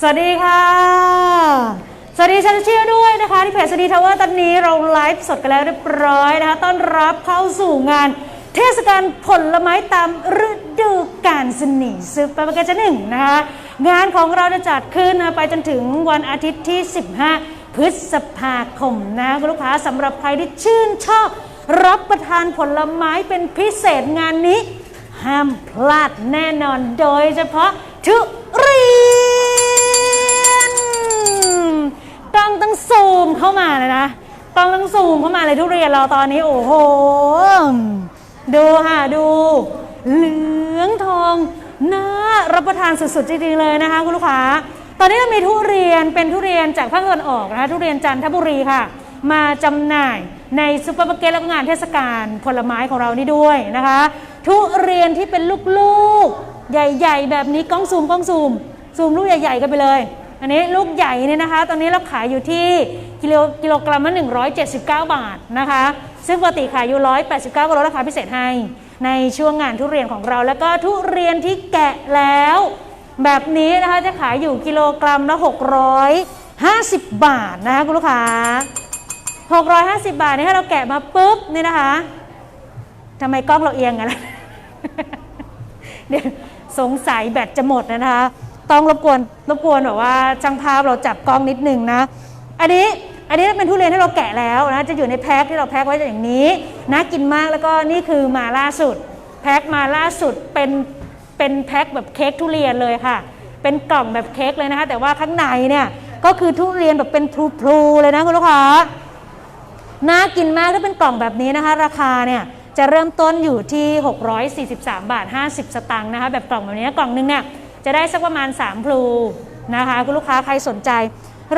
สวัสดีค่ะ สวัสดีฉันเชื่อด้วยนะคะที่เพจสวัสดีทาวเวอร์ตอนนี้เราไลฟ์สดกันแล้วเรียบร้อยนะคะต้อนรับเข้าสู่งานเทศกาลผลไม้ตามฤดูกาลสนิทซุปเปอร์มาร์เก็ตหนึ่งนะคะงานของเราจะจัดขึ้นนะไปจนถึงวันอาทิตย์ที่ 15 พฤษภาคมนะคุณลูกค้าสำหรับใครที่ชื่นชอบรับประทานผลไม้เป็นพิเศษงานนี้ ห้ามพลาดแน่นอนโดยเฉพาะทุ ต้องซูมเข้ามาเลยนะ ต้องต้องซูมเข้ามาเลยทุเรียนเราตอนนี้ โอ้โห ดูค่ะดู เหลืองทองน่ารับประทานสุดๆจริงๆเลยนะคะคุณลูกค้า ตอนนี้เรามีทุเรียนเป็นทุเรียนจากภาคตะวันออกนะคะทุเรียนจันทบุรีค่ะ มาจำหน่ายในซูเปอร์มาร์เก็ตและงานเทศกาลผลไม้ของเรานี่ด้วยนะคะ ทุเรียนที่เป็นลูกๆ ใหญ่ ๆ แบบนี้กล้องซูมกล้องซูมซูมลูกใหญ่ ๆ กันไปเลย อันนี้ลูกใหญ่เนี่ยนะคะ ตอนนี้เราขายอยู่ที่กิโลกิโลกรัมละ179 บาทนะคะ ซึ่งปกติขายอยู่ 189ก็ลดราคาพิเศษให้ ในช่วงงานทุเรียนของเรา แล้วก็ทุเรียนที่แกะแล้ว แบบนี้นะคะจะขายอยู่กิโลกรัมละ650 บาทนะคะคุณลูกค้า650 บาทนี่ถ้าเราแกะมาปุ๊บนี่นะคะทำไมกล้องเราเอียงกันล่ะเดี๋ยวสงสัยแบตจะหมดนะคะ ต้องรบกวนรบกวนแบบว่าช่างภาพเราจับกล้องนิดนึงนะ อันนี้อันนี้เป็นทุเรียนที่เราแกะแล้วนะจะอยู่ในแพ็คที่เราแพ็คไว้อย่างนี้น่ากินมากแล้วก็นี่คือมาล่าสุด แพ็คมาล่าสุดเป็นเป็นแพ็คแบบเค้กทุเรียนเลยค่ะ เป็นกล่องแบบเค้กเลยนะคะ แต่ว่าข้างในเนี่ยก็คือทุเรียนแบบเป็นพลูๆเลยนะคุณลูกค้าน่ากินมากถ้าเป็นกล่องแบบนี้นะคะ ราคาเนี่ยจะเริ่มต้นอยู่ที่ 643 บาท 50 สตางค์นะคะ แบบกล่องแบบนี้กล่องนึงเนี่ย จะได้สักประมาณ 3 พลูนะคะคุณลูกค้าใครสนใจ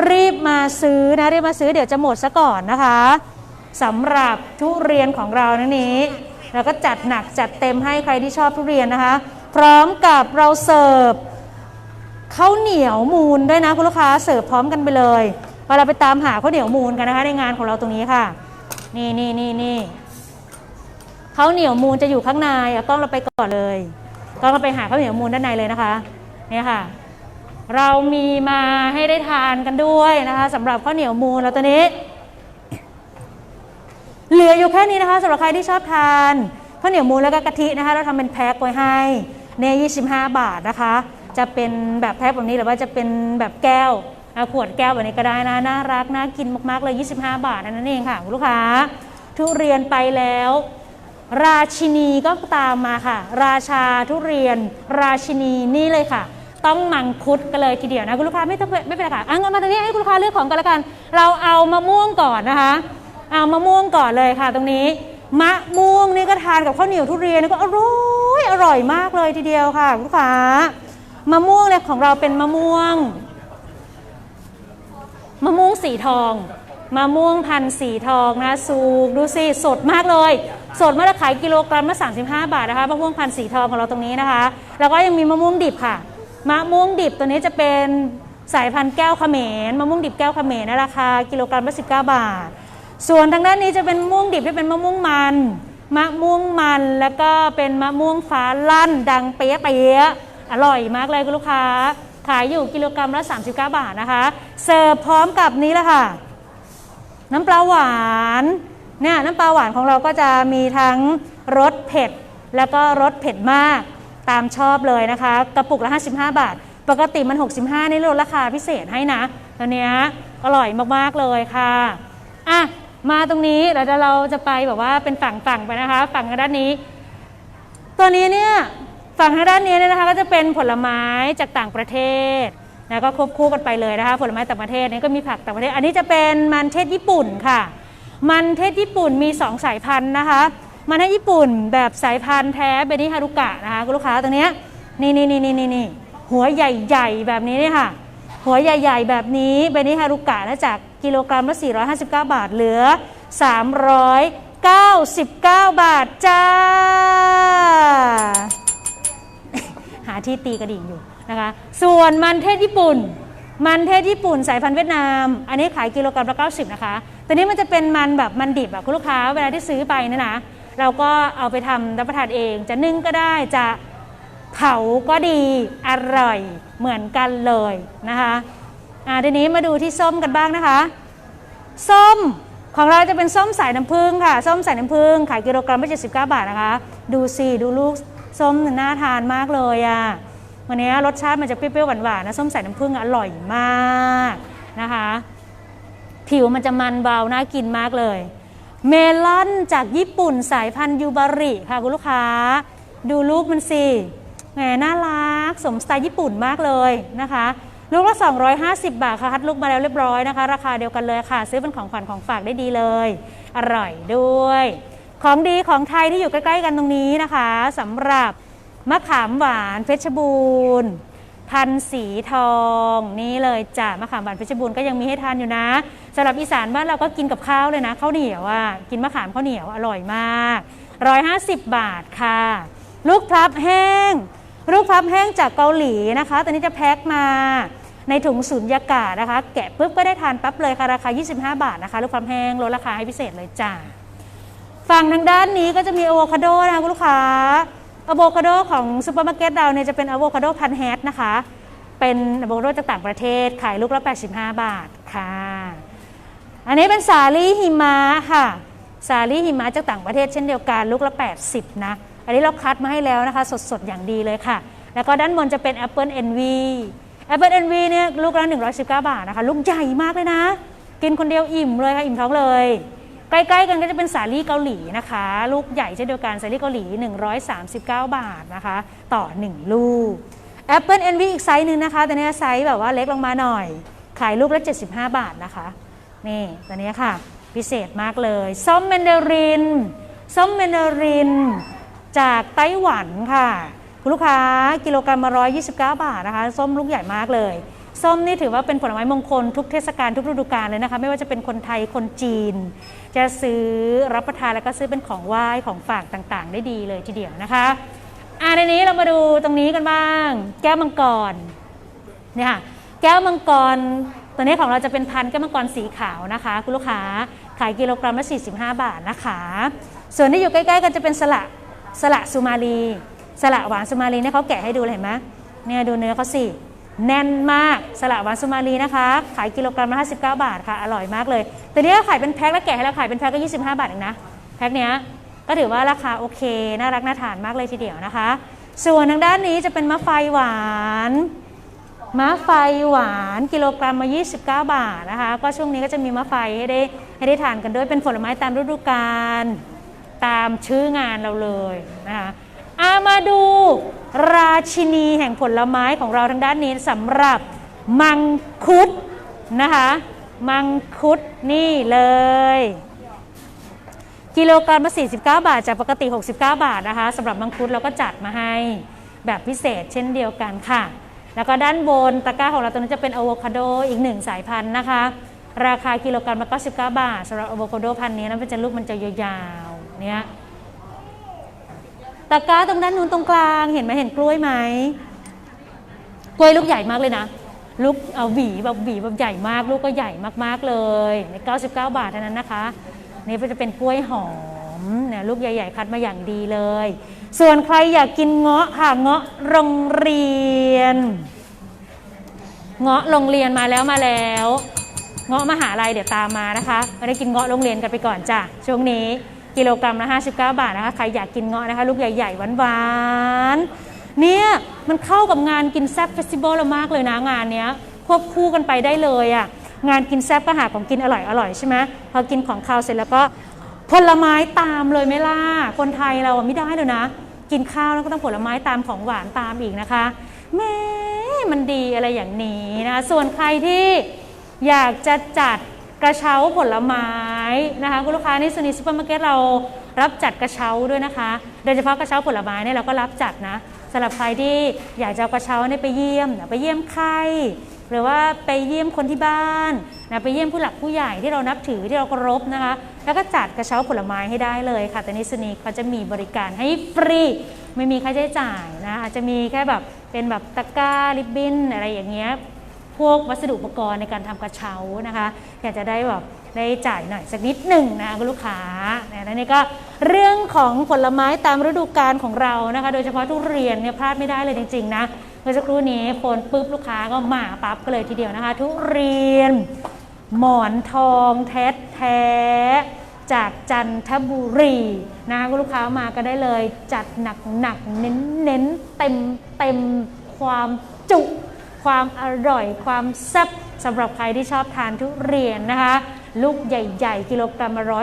รีบมาซื้อนะรีบมาซื้อเดี๋ยวจะหมดซะก่อนนะคะสำหรับทุเรียนของเรานั่นนี้เราก็จัดหนักจัดเต็มให้ใครที่ชอบทุเรียนนะคะ พร้อมกับเราเสิร์ฟข้าวเหนียวมูลด้วยนะคุณลูกค้าเสิร์ฟพร้อมกันไปเลยเวลาไปตามหาข้าวเหนียวมูลกันนะคะ ในงานของเราตรงนี้ค่ะ นี่นี่นี่นี่ข้าวเหนียวมูลจะอยู่ข้างในเอากล้องเราไปก่อนเลยกล้องเราไปหาข้าวเหนียวมูลด้านในเลยนะคะ เนี่ยค่ะ เรามีมาให้ได้ทานกันด้วยนะคะสำหรับข้าวเหนียวมูลแล้วตัวนี้ เหลืออยู่แค่นี้นะคะสำหรับใครที่ชอบทานข้าวเหนียวมูนแล้วก็กะทินะคะเราทำเป็นแพ็คไว้ให้เนี่ย25 บาทนะคะ จะเป็นแบบแพ็คแบบนี้หรือว่าจะเป็นแบบแก้วขวดแก้วแบบนี้ก็ได้นะน่ารักน่ากินมากๆเลย 25 บาทนั่นเองค่ะลูกค้า ทุเรียนไปแล้ว ราชินีก็ตามมาค่ะ ราชาทุเรียน ราชินีนี่เลยค่ะ ต้องมังคุดกันเลยทีเดียวนะคุณลูกค้าไม่ต้องไม่เป็นไรค่ะอะงั้นมาตรงนี้ให้คุณลูกค้าเลือกของกันแล้วกัน เราเอามะม่วงก่อนนะคะ เอามะม่วงก่อนเลยค่ะ ตรงนี้ มะม่วงนี่ก็ทานกับข้าวเหนียวทุเรียนนี่ก็อร่อยอร่อยมากเลยทีเดียวค่ะ ลูกค้ามะม่วงเนี่ยของเราเป็นมะม่วง มะม่วงสีทองมะม่วงพันธ์สีทองนะสูกดูสิสดมากเลย สดมาตรขายกิโลกรัมละ35 บาทนะคะมะม่วงพันธ์สีทองของเราตรงนี้นะคะ แล้วก็ยังมีมะม่วงดิบค่ะ มะม่วงดิบตัวนี้จะเป็นสายพันธุ์แก้วเขมรมะม่วงดิบแก้วเขมรราคากิโลกรัมละ19 บาท ส่วนทางด้านนี้จะเป็นมะม่วงดิบที่เป็นมะม่วงมันมะม่วงมันแล้วก็เป็นมะม่วงฟ้าลั่น ดังเป๊ะเป๊ะอร่อยมากเลยคุณลูกค้า ขายอยู่กิโลกรัมละ39 บาทนะคะ เสิร์ฟพร้อมกับนี้แหละค่ะ น้ำปลาหวานเนี่ยน้ำปลาหวานของเราก็จะมีทั้งรสเผ็ด แล้วก็รสเผ็ดมาก ตามชอบเลยนะคะ กระปุกละ 55 บาท ปกติมัน 65 นี่ลดราคาพิเศษให้นะตอนนี้อร่อยมากๆเลยค่ะอะ มาตรงนี้เดี๋ยวเราจะไปแบบว่าเป็นฝั่งฝั่งไปนะคะ ฝั่งทางด้านนี้ ตัวนี้เนี่ยฝั่งทางด้านนี้เนี่ยนะคะก็จะเป็นผลไม้จากต่างประเทศนะก็ควบคู่กันไปเลยนะคะ ผลไม้ต่างประเทศนี่ก็มีผักต่างประเทศ อันนี้จะเป็นมันเทศญี่ปุ่นค่ะ มันเทศญี่ปุ่นมี 2 สายพันธุ์นะคะ มันเทศญี่ปุ่นแบบสายพันธุ์แท้เบนิฮารุกะนะคะคุณลูกค้าตรงเนี้ยนี่นี่นี่นี่นี่หัวใหญ่ๆ แบบนี้เนี่ยค่ะ หัวใหญ่ๆ แบบนี้เบนิฮารุกะนะจากกิโลกรัมละ 459 บาทเหลือ 399 บาทจ้า หาที่ตีกระดิ่งอยู่นะคะ ส่วนมันเทศญี่ปุ่น มันเทศญี่ปุ่นสายพันธุ์เวียดนาม อันนี้ขายกิโลกรัมละ 90 นะคะ ตัวนี้มันจะเป็นมันแบบมันดิบอะคุณลูกค้าเวลาที่ซื้อไปเนะนะ เราก็เอาไปทำรับประทานเอง จะนึ่งก็ได้จะเผาก็ดีอร่อยเหมือนกันเลยนะคะอ่าทีนี้มาดูที่ส้มกันบ้างนะคะ ส้มของเราจะเป็นส้มสายน้ำผึ้งค่ะ ส้มสายน้ำผึ้งขายกิโลกรัมละ79 บาทนะคะ ดูสิดูลูกส้มน่าทานมากเลยอะ่ะวันนี้รสชาติมันจะเปรี้ยวๆหวานๆนะส้มสายน้ำผึ้งอร่อยมากนะคะ ผิวมันจะมันเบาน่ากินมากเลย เมลอนจากญี่ปุ่นสายพันธุ์ยูบาริค่ะคุณลูกค้า ดูลูกมันสิแหมน่ารัก สมสไตล์ญี่ปุ่นมากเลยนะคะ ลูกละ 250 บาทค่ะคัดลูกมาแล้วเรียบร้อยนะคะ ราคาเดียวกันเลยค่ะ ซื้อเป็นของขวัญของฝากได้ดีเลย อร่อยด้วย ของดีของไทยที่อยู่ใกล้ๆกันตรงนี้นะคะสำหรับมะขามหวานเพชรบูรณ์พันสีทอง นี่เลยจ้ะมะขามหวานเพชรบูรณ์ก็ยังมีให้ทานอยู่นะำหรับอีสานบ้านเราก็กินกับข้าวเลยนะข้าวเหนียวอะกินมะขามข้าวเหนียวอร่อยมาก150 บาทค่ะ ลูกพลับแห้ง ลูกพลับแห้งจากเกาหลีนะคะ ตอนนี้จะแพ็คมาในถุงสุญญากาศนะคะ แกะปุ๊บก็ได้ทานปั๊บเลยค่ะ ราคา 25 บาทนะคะ ลูกพลับแห้งลดราคาให้พิเศษเลยจ้าฝั่งทางด้านนี้ก็จะมีอะโวคาโดนะคะลูกค้าอะโวคาโดของซูเปอร์มาร์เก็ตเราเนี่ยจะเป็นอะโวคาโดพันแฮทนะคะ เป็นอะโวคาโดจากต่างประเทศขายลูกละ 85 บาทค่ะ อันนี้เป็นสาลี่หิมะค่ะ สาลี่หิมะจากต่างประเทศเช่นเดียวกันลูกละ 80 นะ อันนี้เราคัดมาให้แล้วนะคะ สดๆ อย่างดีเลยค่ะ แล้วก็ด้านบนจะเป็น Apple Envy Apple Envy เนี่ยลูกละ 119 บาทนะคะ ลูกใหญ่มากเลยนะ กินคนเดียวอิ่มเลยค่ะ อิ่มท้องเลย ใกล้ๆกันก็จะเป็นสาลี่เกาหลีนะคะ ลูกใหญ่เช่นเดียวกันสาลี่เกาหลี 139 บาทนะคะ ต่อ 1 ลูก Apple NV อีกไซส์หนึ่งนะคะ แต่เนี้ยไซส์แบบว่าเล็กลงมาหน่อย ขายลูกละ 75 บาทนะคะ นี่ตัวนี้ค่ะ พิเศษมากเลย ส้มแมนดาริน ส้มแมนดาริน จากไต้หวันค่ะ คุณลูกค้ากิโลกรัมมา129 บาทนะคะ ส้มลูกใหญ่มากเลย ส้มนี่ถือว่าเป็นผลไม้มงคลทุกเทศกาลทุกฤดูกาลเลยนะคะ ไม่ว่าจะเป็นคนไทยคนจีน จะซื้อรับประทานแล้วก็ซื้อเป็นของไหว้ของฝากต่างๆ ได้ดีเลยทีเดียวนะคะอ่าในนี้เรามาดูตรงนี้กันบ้าง แก้วมังกรเนี่ยค่ะแก้วมังกร ตัวนี้ของเราจะเป็นพันธุ์แก้วมังกรสีขาวนะคะ คุณลูกค้าขายกิโลกรัมละ 45 บาทนะคะ ส่วนที่อยู่ใกล้ๆกันจะเป็นสละสละสุมาลีสละหวานสุมาลีเนี่ยเขาแกะให้ดูเลยเห็นไหมเนี่ยดูเนื้อเขาสิแน่นมากสละหวานสุมาลีนะคะ ขายกิโลกรัมละ59 บาทค่ะ อร่อยมากเลยแต่นี้ก็ขายเป็นแพ็คแล้วแกะให้เราขายเป็นแพ็คก็ 25 บาทเองนะแพ็คเนี้ยก็ถือว่าราคาโอเค น่ารักน่าทานมากเลยทีเดียวนะคะ ส่วนทางด้านนี้จะเป็นมะไฟหวาน มะไฟหวานกิโลกรัมมา 29 บาทนะคะ ก็ช่วงนี้ก็จะมีมะไฟให้ได้ให้ได้ทานกันด้วยเป็นผลไม้ตามฤดูกาลตามชื่องานเราเลยนะคะอามาดูราชินีแห่งผลไม้ของเราทางด้านนี้สำหรับมังคุดนะคะ มังคุดนี่เลย กิโลกรัมละ49 บาทจากปกติ 69 บาทนะคะสำหรับมังคุดเราก็จัดมาให้แบบพิเศษเช่นเดียวกันค่ะ แล้วก็ด้านบนตะกร้าของเราตัวนี้จะเป็นอะโวคาโดอีกหนึ่งสายพันธุ์นะคะ ราคากิโลกรัมละ99 บาทสำหรับอะโวคาโดพันธุ์นี้นะมันจะลูกมันจะยาวๆเนี่ยตะกร้าตรงด้านนู้นตรงกลางเห็นไหมเห็นกล้วยไหมกล้วยลูกใหญ่มากเลยนะลูกเอาหวีแบบหวีแบบใหญ่มาก ลูกก็ใหญ่มากๆเลยใน 99 บาทเท่านั้นนะคะ นี่ก็จะเป็นกล้วยหอม เนี่ยลูกใหญ่ ๆ คัดมาอย่างดีเลย ส่วนใครอยากกินเงาะค่ะเงาะโรงเรียน เงาะโรงเรียนมาแล้วมาแล้วเงาะมหาลัยเดี๋ยวตามมานะคะม่ได้กินเงาะโรงเรียนกันไปก่อนจ้ะช่วงนี้กิโลกรัมละ59 บาทนะคะใครอยากกินเงาะนะคะ ลูกใหญ่ ๆ หวานๆเนี่ยมันเข้ากับงานกินแซ่บเฟสติวัลเรามากเลยนะงานเนี้ยควบคู่กันไปได้เลยอะ่ะงานกินแซ่บก็หาของกินอร่อยอร่อยใช่ไหมพอกินของคาวเสร็จแล้วก็ ผลไม้ตามเลยไหม่ล่ะคนไทยเราไม่ได้เลยนะ กินข้าวแล้วก็ต้องผลไม้ตามของหวานตามอีกนะคะแม่มันดีอะไรอย่างนี้นะคะส่วนใครที่อยากจะจัดกระเช้าผลไม้นะคะคุณลูกค้านี่ซูนิซูเปอร์มาร์เก็ตเรารับจัดกระเช้าด้วยนะคะโดยเฉพาะกระเช้าผลไม้เนี่ยเราก็รับจัดนะสำหรับใครที่อยากจะเอากระเช้าเนี่ยไปเยี่ยม ไปเยี่ยมใคร หรือว่าไปเยี่ยมคนที่บ้านนะไปเยี่ยมผู้หลักผู้ใหญ่ที่เรานับถือที่เราเคารพนะคะ แล้วก็จัดกระเช้าผลไม้ให้ได้เลยค่ะ แต่นิสนีเขาจะมีบริการให้ฟรีไม่มีค่าใช้จ่ายนะอาจจะมีแค่แบบเป็นแบบตะกร้าริบบิ้นอะไรอย่างเงี้ยพวกวัสดุอุปกรณ์ในการทำกระเช้านะคะอยากจะได้แบบได้จ่ายหน่อยสักนิดหนึ่งนะคุณลูกค้านะแล้วนี่ก็เรื่องของผลไม้ตามฤดูกาลของเรานะคะ โดยเฉพาะทุเรียนเนี่ยพลาดไม่ได้เลยจริงๆนะ เมื่อสักครู่นี้โฟนปุ๊บลูกค้าก็มาปั๊บก็เลยทีเดียวนะคะ ทุเรียน หมอนทองแท้แท้จากจันทบุรีนะคะลูกค้ามาก็ได้เลยจัดหนักหนักเน้นเน้นเต็มเต็มความจุความอร่อยความแซ่บสำหรับใครที่ชอบทานทุเรียนนะคะ ลูกใหญ่ๆ กิโลกรัมละ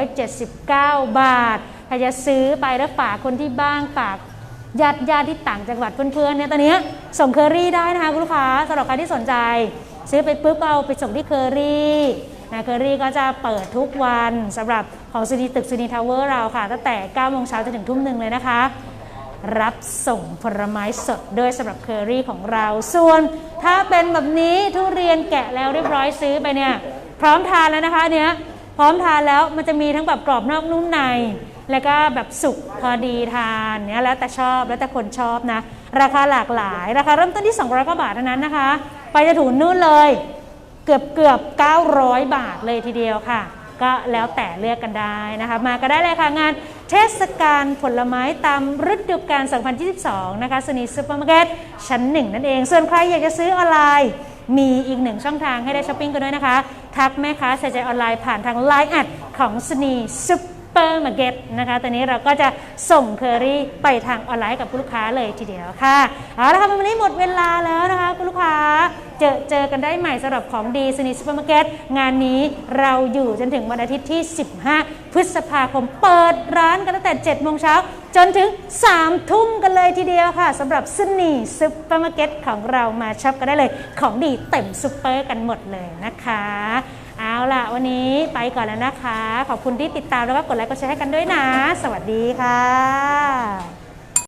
179 บาทใครจะซื้อไปแล้วฝากคนที่บ้านฝาก ญาติญาติที่ต่างจังหวัดเพื่อนๆเนี่ยตอนนี้ส่งเคอรี่ได้นะคะคุณลูกค้าสำหรับใครที่สนใจ ซื้อไปปุ๊บเอาไปส่งที่เคอรี่นะเคอรี่ก็จะเปิดทุกวันสำหรับของซีนีตึกซีนีทาวเวอร์เราค่ะ ตั้งแต่9โมงเช้าจนถึงทุ่มหนึ่งเลยนะคะ รับส่งผลไม้สดด้วยสำหรับเคอรี่ของเรา ส่วนถ้าเป็นแบบนี้ทุเรียนแกะแล้วเรียบร้อยซื้อไปเนี่ยพร้อมทานแล้วนะคะเนี้ย พร้อมทานแล้วมันจะมีทั้งแบบกรอบนอกนุ่มใน แล้วก็แบบสุกพอดีทานเนี่ยแล้วแต่ชอบแล้วแต่คนชอบนะ ราคาหลากหลาย ราคาเริ่มต้นที่ 200กว่าบาทเท่านั้นนะคะ ไปจะถูนนู่นเลย เกือบเกือบ900 บาทเลยทีเดียวค่ะ ก็แล้วแต่เลือกกันได้นะคะ มาก็ได้เลยค่ะงานเทศกาลผลไม้ตามฤดูกาล 2022 นะคะสนีซูเปอร์มาร์เก็ตชั้นหนึ่งนั่นเอง ส่วนใครอยากจะซื้อออนไลน์ มีอีกหนึ่งช่องทางให้ได้ช้อปปิ้งกันด้วยนะคะ ทักแม่ค้าใส่ใจออนไลน์ผ่านทาง l ล n e แอดของสนีซูเปอร์มาร์เก็ตนะคะ ตอนนี้เราก็จะส่งเคอรี่ไปทางออนไลน์กับผู้ลูกค้าเลยทีเดียวค่ะ เอาละค่ะวันนี้หมดเวลาแล้วนะคะคุณลูกค้า เจอเจอกันได้ใหม่สำหรับของดีสนิทซูเปอร์มาร์เก็ตงานนี้เราอยู่จนถึงวันอาทิตย์ที่ 15 พฤษภาคมเปิดร้านกันตั้งแต่ 7 โมงเช้า จนถึง 3 ทุ่มกันเลยทีเดียวค่ะสำหรับสนีซูเปอร์มาร์เก็ตของเรามาช็อปกันได้เลย ของดีเต็มซูเปอร์กันหมดเลยนะคะเอาล่ะ วันนี้ไปก่อนแล้วนะคะ ขอบคุณที่ติดตามแล้วก็กดไลค์กดแชร์ให้กันด้วยนะ สวัสดีค่ะ